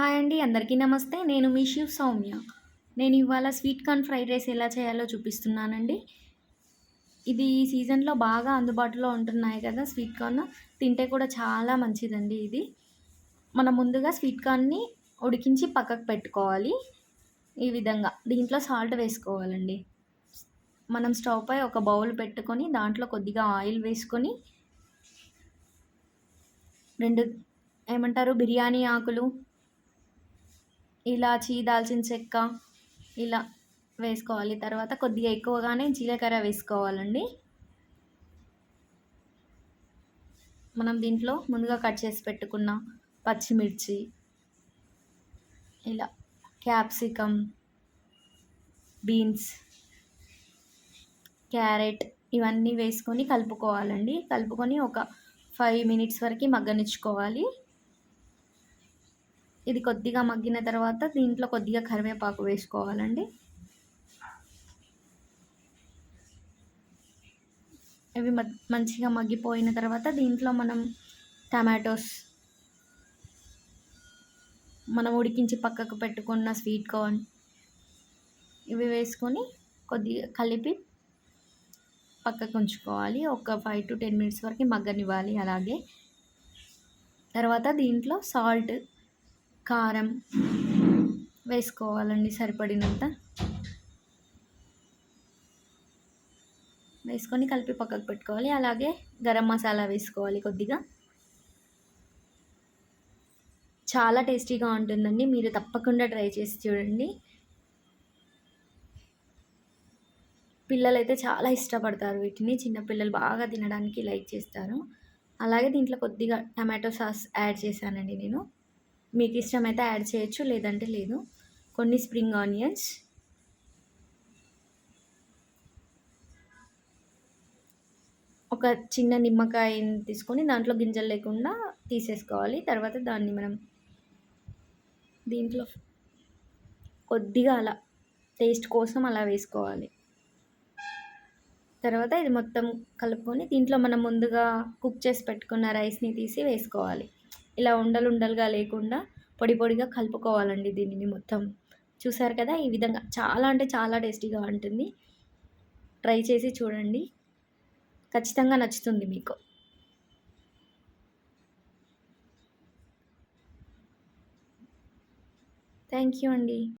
Hi అండి అందరికీ నమస్తే. నేను మీ శివ్ సౌమ్య. నేను ఇవాళ స్వీట్ కార్న్ ఫ్రైడ్ రైస్ ఎలా చేయాలో చూపిస్తున్నానండి. ఇది ఈ సీజన్లో బాగా అందుబాటులో ఉంటున్నాయి కదా స్వీట్ కార్న్. తింటే కూడా చాలా మంచిదండి ఇది. మనం ముందుగా స్వీట్ కార్న్ని ఉడికించి పక్కకు పెట్టుకోవాలి. ఈ విధంగా దీంట్లో సాల్ట్ వేసుకోవాలండి. మనం స్టవ్ పై ఒక బౌల్ పెట్టుకొని దాంట్లో కొద్దిగా ఆయిల్ వేసుకొని రెండు ఏమంటారు? బిర్యానీ ఆకులు ఇలాచి దాల్చిన చెక్క ఇలా వేసుకోవాలి. తర్వాత కొద్దిగా ఎక్కువగానే జీలకర్ర వేసుకోవాలండి. మనం దీంట్లో ముందుగా కట్ చేసి పెట్టుకున్న పచ్చిమిర్చి ఇలా క్యాప్సికమ్ బీన్స్ క్యారెట్ ఇవన్నీ వేసుకొని కలుపుకోవాలండి. కలుపుకొని ఒక ఫైవ్ మినిట్స్ వరకు మగ్గనిచ్చుకోవాలి. ఇది కొద్దిగా మగ్గిన తర్వాత దీంట్లో కొద్దిగా కరివేపాకు వేసుకోవాలండి. ఇవి మంచిగా మగ్గిపోయిన తర్వాత దీంట్లో మనం టమాటోస్ మనం ఉడికించి పక్కకు పెట్టుకున్న స్వీట్ కార్న్ ఇవి వేసుకొని కొద్దిగా కలిపి పక్కకు ఉంచుకోవాలి. ఒక ఫైవ్ టు టెన్ మినిట్స్ వరకు మగ్గనివ్వాలి అలాగే. తర్వాత దీంట్లో సాల్ట్ కారం వేసుకోవాలండి సరిపడినంత. వేసుకొని కలిపి పక్కకు పెట్టుకోవాలి. అలాగే గరం మసాలా వేసుకోవాలి కొద్దిగా. చాలా టేస్టీగా ఉంటుందండి. మీరు తప్పకుండా ట్రై చేసి చూడండి. పిల్లలైతే చాలా ఇష్టపడతారు వీటిని. చిన్నపిల్లలు బాగా తినడానికి లైక్ చేస్తారు. అలాగే దీంట్లో కొద్దిగా టమాటో సాస్ యాడ్ చేశానండి నేను. మీకు ఇష్టమైతే యాడ్ చేయొచ్చు లేదంటే లేదు. కొన్ని స్ప్రింగ్ ఆనియన్స్. ఒక చిన్న నిమ్మకాయని తీసుకొని దాంట్లో గింజలు లేకుండా తీసేసుకోవాలి. తర్వాత దాన్ని మనం దీంట్లో కొద్దిగా అలా టేస్ట్ కోసం అలా వేసుకోవాలి. తర్వాత ఇది మొత్తం కలుపుకొని దీంట్లో మనం ముందుగా కుక్ చేసి పెట్టుకున్న రైస్ని తీసి వేసుకోవాలి. ఇలా ఉండలు ఉండలుగా లేకుండా పొడి పొడిగా కలుపుకోవాలండి దీనిని మొత్తం. చూసారు కదా? ఈ విధంగా చాలా అంటే చాలా టేస్టీగా ఉంటుంది. ట్రై చేసి చూడండి. ఖచ్చితంగా నచ్చుతుంది మీకు. థ్యాంక్ యూ అండి.